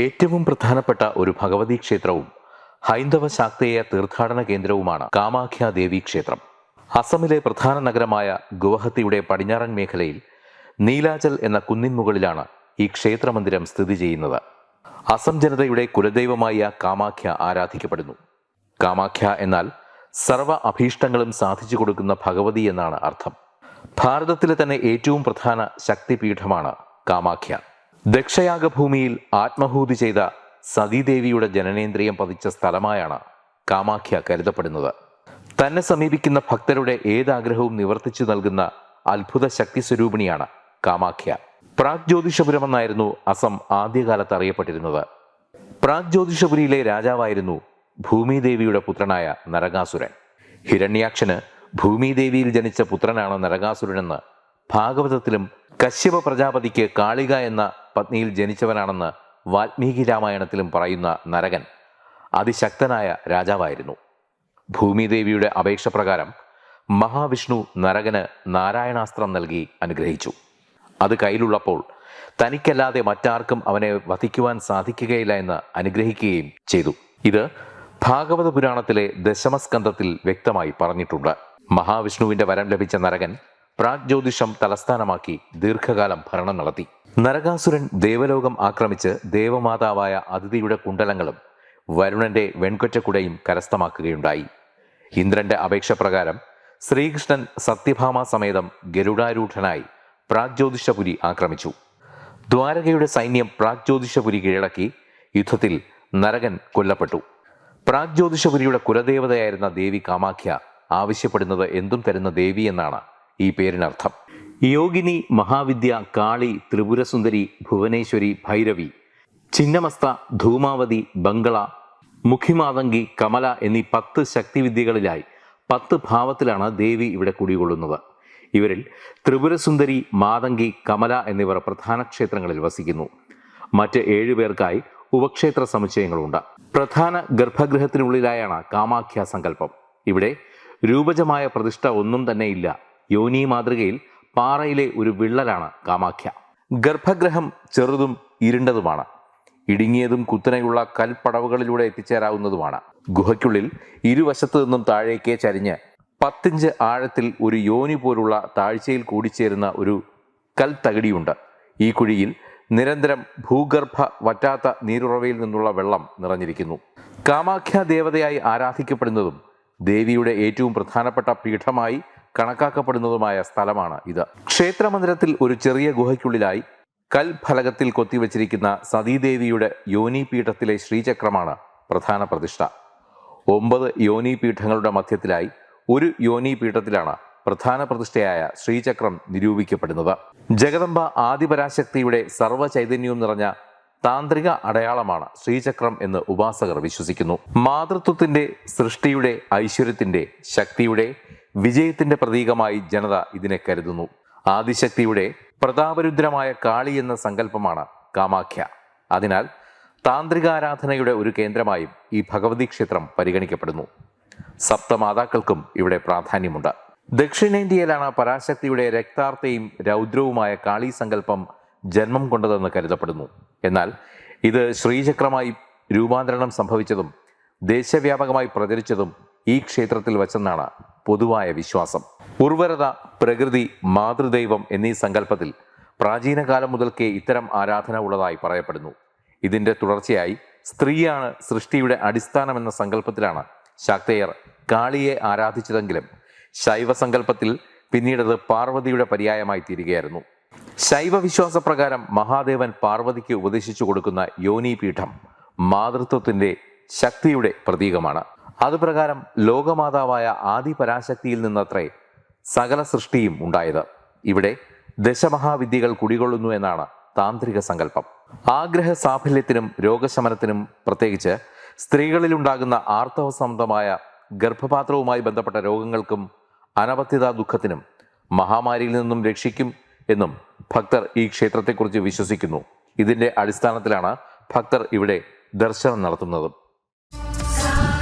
ഏറ്റവും പ്രധാനപ്പെട്ട ഒരു ഭഗവതി ക്ഷേത്രവും ഹൈന്ദവ ശാക്തേയ തീർത്ഥാടന കേന്ദ്രവുമാണ് കാമാഖ്യ ദേവി ക്ഷേത്രം. അസമിലെ പ്രധാന നഗരമായ ഗുവഹത്തിയുടെ പടിഞ്ഞാറൻ മേഖലയിൽ നീലാചൽ എന്ന കുന്നിൻ മുകളിലാണ് ഈ ക്ഷേത്രമന്ദിരം സ്ഥിതി ചെയ്യുന്നത്. അസം ജനതയുടെ കുലദൈവമായ കാമാഖ്യ ആരാധിക്കപ്പെടുന്നു. കാമാഖ്യ എന്നാൽ സർവ അഭീഷ്ടങ്ങളും സാധിച്ചു കൊടുക്കുന്ന ഭഗവതി എന്നാണ് അർത്ഥം. ഭാരതത്തിലെ തന്നെ ഏറ്റവും പ്രധാന ശക്തിപീഠമാണ് കാമാഖ്യ. ദക്ഷയാഗഭൂമിയിൽ ആത്മഹൂതി ചെയ്ത സതീദേവിയുടെ ജനനേന്ദ്രിയം പതിച്ച സ്ഥലമായാണ് കാമാഖ്യ കരുതപ്പെടുന്നത്. തന്നെ സമീപിക്കുന്ന ഭക്തരുടെ ഏതാഗ്രഹവും നിവർത്തിച്ചു നൽകുന്ന അത്ഭുത ശക്തി സ്വരൂപിണിയാണ് കാമാഖ്യ. പ്രാഗ് ജ്യോതിഷപുരമെന്നായിരുന്നു അസം ആദ്യകാലത്ത് അറിയപ്പെട്ടിരുന്നത്. പ്രാഗ് ജ്യോതിഷപുരിയിലെ രാജാവായിരുന്നു ഭൂമിദേവിയുടെ പുത്രനായ നരകാസുരൻ. ഹിരണ്യാക്ഷന് ഭൂമിദേവിയിൽ ജനിച്ച പുത്രനാണ് നരകാസുരനെന്ന് ഭാഗവതത്തിലും കശ്യപ പ്രജാപതിക്ക് കാളിക എന്ന പത്നിയിൽ ജനിച്ചവനാണെന്ന് വാൽമീകി രാമായണത്തിലും പറയുന്ന നരകൻ അതിശക്തനായ രാജാവായിരുന്നു. ഭൂമിദേവിയുടെ അപേക്ഷ പ്രകാരം മഹാവിഷ്ണു നരകന് നാരായണാസ്ത്രം നൽകി അനുഗ്രഹിച്ചു. അത് കയ്യിലുള്ളപ്പോൾ തനിക്കല്ലാതെ മറ്റാർക്കും അവനെ വധിക്കുവാൻ സാധിക്കുകയില്ല എന്ന് അനുഗ്രഹിക്കുകയും ചെയ്തു. ഇത് ഭാഗവത പുരാണത്തിലെ ദശമസ്കന്ധത്തിൽ വ്യക്തമായി പറഞ്ഞിട്ടുണ്ട്. മഹാവിഷ്ണുവിന്റെ വരം ലഭിച്ച നരകൻ പ്രാഗ് ജ്യോതിഷം തലസ്ഥാനമാക്കി ദീർഘകാലം ഭരണം നടത്തി. നരകാസുരൻ ദേവലോകം ആക്രമിച്ച് ദേവമാതാവായ അതിഥിയുടെ കുണ്ടലങ്ങളും വരുണന്റെ വെൺകൊറ്റക്കുടയും കരസ്ഥമാക്കുകയുണ്ടായി. ഇന്ദ്രന്റെ അപേക്ഷ പ്രകാരം ശ്രീകൃഷ്ണൻ സത്യഭാമ സമേതം ഗരുഡാരൂഢനായി പ്രാഗ്ജ്യോതിഷപുരി ആക്രമിച്ചു. ദ്വാരകയുടെ സൈന്യം പ്രാഗ്ജ്യോതിഷപുരി കീഴടക്കി യുദ്ധത്തിൽ നരകൻ കൊല്ലപ്പെട്ടു. പ്രാഗ്ജ്യോതിഷപുരിയുടെ കുലദേവതയായിരുന്ന ദേവി കാമാഖ്യ ആവശ്യപ്പെടുന്നത് എന്തും തരുന്ന ദേവി എന്നാണ് ഈ പേരിനർത്ഥം. യോഗിനി മഹാവിദ്യ കാളി ത്രിപുരസുന്ദരി ഭുവനേശ്വരി ഭൈരവി ചിന്നമസ്ത ധൂമാവതി ബംഗള മുഖിമാതങ്കി കമല എന്നീ പത്ത് ശക്തിവിദ്യകളിലായി പത്ത് ഭാവത്തിലാണ് ദേവി ഇവിടെ കുടികൊള്ളുന്നത്. ഇവരിൽ ത്രിപുരസുന്ദരി മാതങ്കി കമല എന്നിവർ പ്രധാന ക്ഷേത്രങ്ങളിൽ വസിക്കുന്നു. മറ്റ് ഏഴുപേർക്കായി ഉപക്ഷേത്ര സമുച്ചയങ്ങളുണ്ട്. പ്രധാന ഗർഭഗൃഹത്തിനുള്ളിലായാണ് കാമാഖ്യ സങ്കല്പം. ഇവിടെ രൂപജമായ പ്രതിഷ്ഠ ഒന്നും തന്നെ ഇല്ല യോനി മാതൃകയിൽ പാറയിലെ ഒരു വിള്ളലാണ് കാമാഖ്യ. ഗർഭഗ്രഹം ചെറുതും ഇരുണ്ടതുമാണ്. ഇടുങ്ങിയതും കുത്തനെയുള്ള കൽപ്പടവുകളിലൂടെ എത്തിച്ചേരാവുന്നതുമാണ്. ഗുഹയ്ക്കുള്ളിൽ ഇരുവശത്തു നിന്നും താഴേക്ക് ചരിഞ്ഞ് പത്തിഞ്ച് ആഴത്തിൽ ഒരു യോനി പോലുള്ള താഴ്ചയിൽ കൂടിച്ചേരുന്ന ഒരു കൽത്തകിടിയുണ്ട്. ഈ കുഴിയിൽ നിരന്തരം ഭൂഗർഭ വറ്റാത്ത നീരുറവയിൽ നിന്നുള്ള വെള്ളം നിറഞ്ഞിരിക്കുന്നു. കാമാഖ്യ ദേവതയായി ആരാധിക്കപ്പെടുന്നതും ദേവിയുടെ ഏറ്റവും പ്രധാനപ്പെട്ട പീഠമായി കണക്കാക്കപ്പെടുന്നതുമായ സ്ഥലമാണ് ഇത്. ക്ഷേത്രമന്ദിരത്തിൽ ഒരു ചെറിയ ഗുഹയ്ക്കുള്ളിലായി കൽഫലകത്തിൽ കൊത്തിവച്ചിരിക്കുന്ന സതീദേവിയുടെ യോനിപീഠത്തിലെ ശ്രീചക്രമാണ് പ്രധാന പ്രതിഷ്ഠ. ഒമ്പത് യോനിപീഠങ്ങളുടെ മധ്യത്തിലായി ഒരു യോനിപീഠത്തിലാണ് പ്രധാന പ്രതിഷ്ഠയായ ശ്രീചക്രം നിരൂപിക്കപ്പെടുന്നത്. ജഗദംബ ആദിപരാശക്തിയുടെ സർവ ചൈതന്യവും നിറഞ്ഞ താന്ത്രിക അടയാളമാണ് ശ്രീചക്രം എന്ന് ഉപാസകർ വിശ്വസിക്കുന്നു. മാതൃത്വത്തിന്റെ സൃഷ്ടിയുടെ ഐശ്വര്യത്തിന്റെ ശക്തിയുടെ വിജയത്തിന്റെ പ്രതീകമായി ജനത ഇതിനെ കരുതുന്നു. ആദിശക്തിയുടെ പ്രതാപരുദ്രമായ കാളി എന്ന സങ്കല്പമാണ് കാമാഖ്യ. അതിനാൽ താന്ത്രികാരാധനയുടെ ഒരു കേന്ദ്രമായും ഈ ഭഗവതി ക്ഷേത്രം പരിഗണിക്കപ്പെടുന്നു. സപ്തമാതാക്കൾക്കും ഇവിടെ പ്രാധാന്യമുണ്ട്. ദക്ഷിണേന്ത്യയിലാണ് പരാശക്തിയുടെ രക്താർത്ഥയും രൗദ്രവുമായ കാളി സങ്കല്പം ജന്മം കൊണ്ടതെന്ന് കരുതപ്പെടുന്നു. എന്നാൽ ഇത് ശ്രീചക്രമായി രൂപാന്തരണം സംഭവിച്ചതും ദേശവ്യാപകമായി പ്രചരിച്ചതും ഈ ക്ഷേത്രത്തിൽ വച്ചെന്നാണ് പൊതുവായ വിശ്വാസം. ഉർവരത പ്രകൃതി മാതൃദൈവം എന്നീ സങ്കല്പത്തിൽ പ്രാചീന കാലം മുതൽക്കേ ഇത്തരം ആരാധന ഉള്ളതായി പറയപ്പെടുന്നു. ഇതിന്റെ തുടർച്ചയായി സ്ത്രീയാണ് സൃഷ്ടിയുടെ അടിസ്ഥാനമെന്ന സങ്കല്പത്തിലാണ് ശാക്തേയർ കാളിയെ ആരാധിച്ചതെങ്കിലും ശൈവ സങ്കല്പത്തിൽ പിന്നീടത് പാർവതിയുടെ പര്യായമായി തീരുകയായിരുന്നു. ശൈവ വിശ്വാസപ്രകാരം മഹാദേവൻ പാർവതിക്ക് ഉപദേശിച്ചു കൊടുക്കുന്ന യോനിപീഠം മാതൃത്വത്തിന്റെ ശക്തിയുടെ പ്രതീകമാണ്. അതുപ്രകാരം ലോകമാതാവായ ആദി പരാശക്തിയിൽ നിന്നത്രേ സകല സൃഷ്ടിയും ഉണ്ടായത്. ഇവിടെ ദശമഹാവിദ്യകൾ കുടികൊള്ളുന്നു എന്നാണ് താന്ത്രിക സങ്കല്പം. ആഗ്രഹ സാഫല്യത്തിനും രോഗശമനത്തിനും പ്രത്യേകിച്ച് സ്ത്രീകളിലുണ്ടാകുന്ന ആർത്തവ സംബന്ധമായ ഗർഭപാത്രവുമായി ബന്ധപ്പെട്ട രോഗങ്ങൾക്കും അനവധ്യതാ ദുഃഖത്തിനും മഹാമാരിയിൽ നിന്നും രക്ഷിക്കും എന്നും ഭക്തർ ഈ ക്ഷേത്രത്തെക്കുറിച്ച് വിശ്വസിക്കുന്നു. ഇതിന്റെ അടിസ്ഥാനത്തിലാണ് ഭക്തർ ഇവിടെ ദർശനം നടത്തുന്നതും.